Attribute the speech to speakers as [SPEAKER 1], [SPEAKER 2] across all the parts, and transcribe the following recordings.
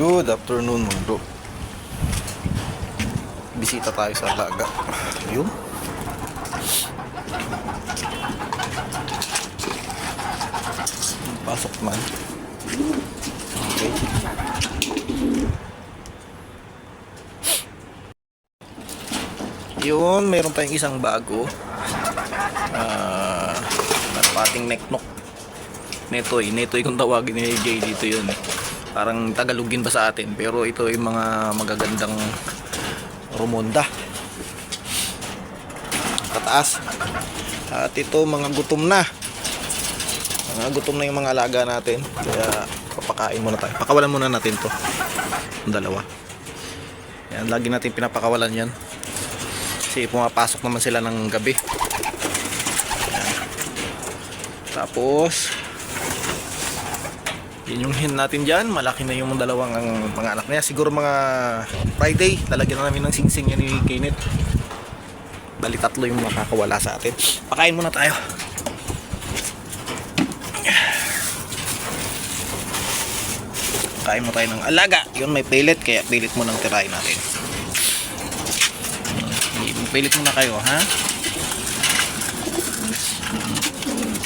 [SPEAKER 1] Good afternoon mga. Bisita tayo sa alaga. Yun. Pasok man. Okay. Yun, meron tayong isang bago. Ah, pating necknock. Netoy, Netoy kung tawagin ni Jay dito yun. Parang Tagalogin ba sa atin, pero ito yung mga magagandang rumonda. Pataas. At ito mga gutom na. Mga gutom na yung mga alaga natin. Kaya papakain muna tayo. Pakawalan muna natin to. Ang dalawa. Yan, lagi natin pinapakawalan yan. Kasi pumapasok naman sila ng gabi. Yan. Tapos, yun yung hen natin dyan. Malaki na yung dalawang ang mga anak niya. Siguro mga Friday, lalagyan na namin ng singsing yan ni Kenneth. Bali tatlo yung makakawala sa atin. Pakain muna tayo. Kain mo tayo ng alaga. Yun may pellet, kaya pellet mo nang tirahin natin. Pellet muna kayo, ha?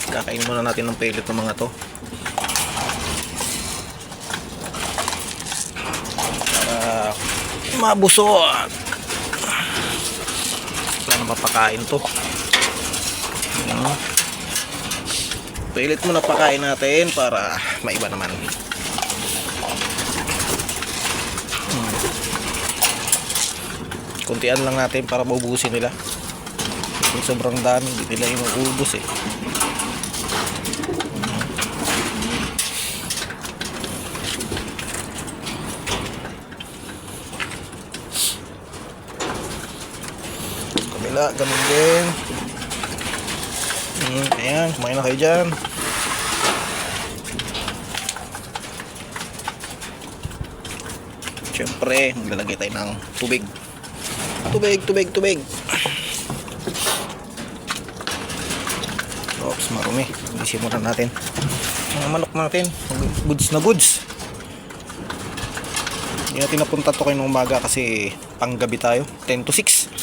[SPEAKER 1] Kakainin muna natin ng pellet ng mga to. Mabusog. Wala na mapakain to. Ano? Pellet muna pakain natin para maiba naman. kuntian lang natin para maubusin nila kung sobrang dami hindi nila yung maubos eh kabila ganun din hmm, ayan kumain na kayo dyan syempre maglalagay tayo ng tubig Tubig, tubig, tubig. Oops, marumi. Muna natin. Mga manok natin. Goods na goods. Hindi natin napunta to kayo ng umaga kasi panggabi tayo. 10 to 6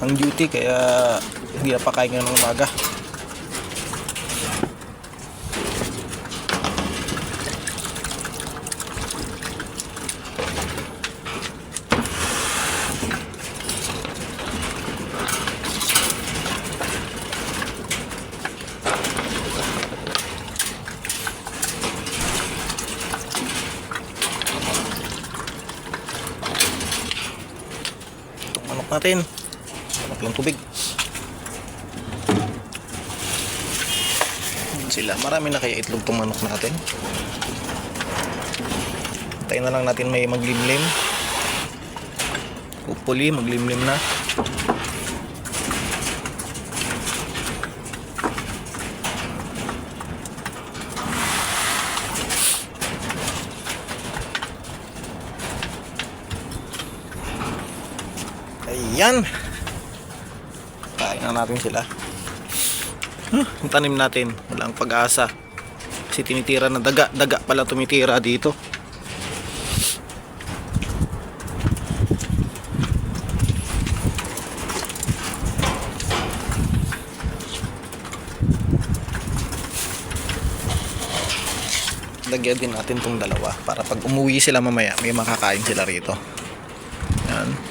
[SPEAKER 1] ang duty kaya hindi na pakain ng umaga. Natin. Manok lang tubig. Sila. Marami na kaya itlog tong manok natin. Tayo na lang natin may maglimlim. Hopefully maglimlim na. Ayan. Kain na natin sila. Huh, ang tanim natin, walang pag-asa. Kasi tinitira ng daga. Daga pala tumitira dito. Lagyan din natin tong dalawa para pag umuwi sila mamaya may makakain sila rito. Yan.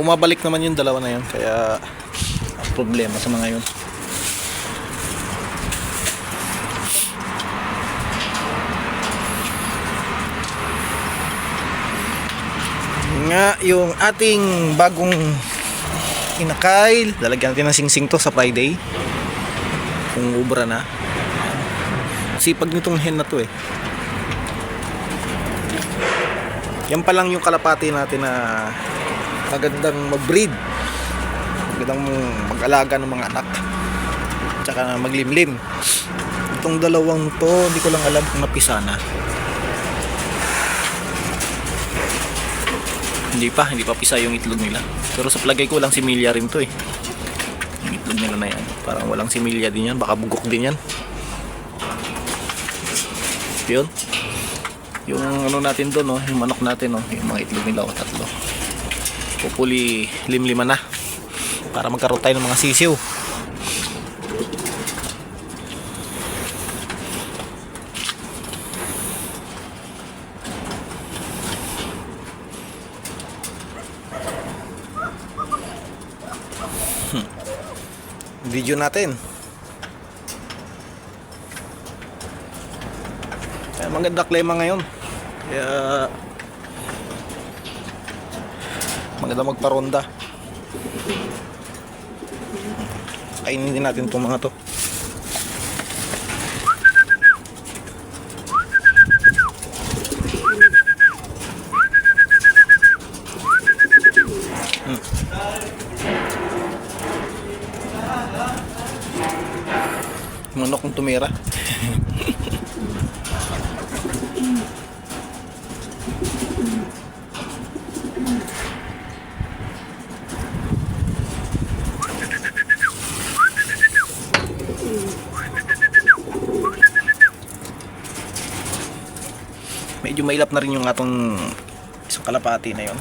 [SPEAKER 1] Bumabalik naman yung dalawa na yun kaya problema sa mga yun. Nga yung ating bagong inakay, lalagyan natin ng singsing to sa Friday. Kung ubra na. Sipag nitong hen na to eh. Yan pa lang yung kalapati natin na magandang mag-breed. Magandang mag-alaga ng mga anak. Tsaka maglimlim. Itong dalawang to, hindi ko lang alam kung napisa na. Hindi pa, hindi pa pisa yung itlog nila. Pero sa palagay ko lang si Milya rin to eh. Yung itlog nila na yan. Parang walang similya din yan. Baka bugok din yan. Yun. Yung ano natin doon, no? yung manok natin, no? yung mga itlog nila, o tatlo. Hopefully, limlima na. Para magkaroon tayo ng mga sisiw. video natin. Kaya maganda klima ngayon. Kaya maganda magparonda. Kainin din natin itong mga to. Manok kong tumira. Medyo mailap na rin yung atong isang kalapati na yon.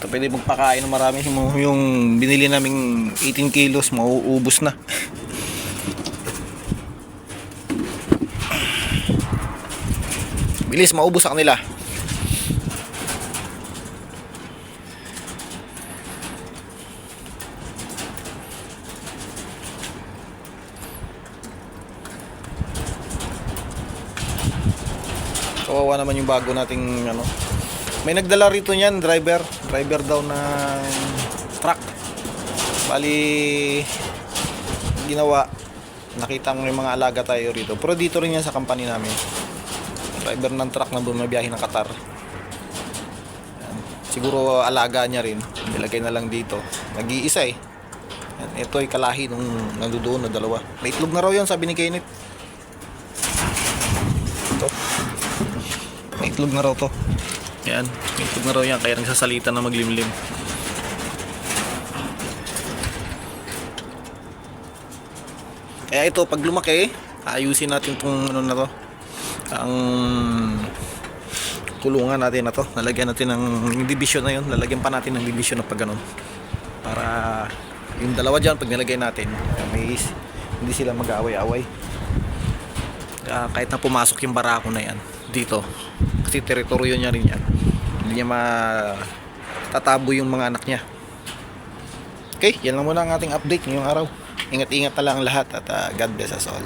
[SPEAKER 1] Ito pwede magpakain ng marami yung, binili naming 18 kilos mauubos na. Bilis maubos sa kanila. Kawawa naman yung bago nating ano. May nagdala rito niyan, driver. Driver daw ng truck. Bali ginawa. Nakita mo yung mga alaga tayo rito. Pero dito rin yan sa company namin. Driver ng truck na bumabiyahe ng Qatar. Siguro alaga niya rin. Nilagay na lang dito. Nag-iisa eh. Yan. Ito ay kalahi nung nandoon na dalawa. May itlog na raw yan, sabi ni Kenneth. Ito. Itlog na raw to. Yan. Itlog na raw yan. Kaya nagsasalita na maglimlim. Kaya ito, pag lumaki, ayusin natin tong ano na to. Ang kulungan natin na to. Nalagyan natin ng division na yun. Lalagyan pa natin ng division na pag ganun. Para yung dalawa dyan, pag nilagay natin, may, hindi sila mag-away-away. Kaya kahit na pumasok yung barako na yan dito kasi teritoryo niya rin yan. Hindi niya matatabo yung mga anak niya. Okay yan lang muna ang ating update ngayong araw. Ingat-ingat na lang lahat at uh, God bless us all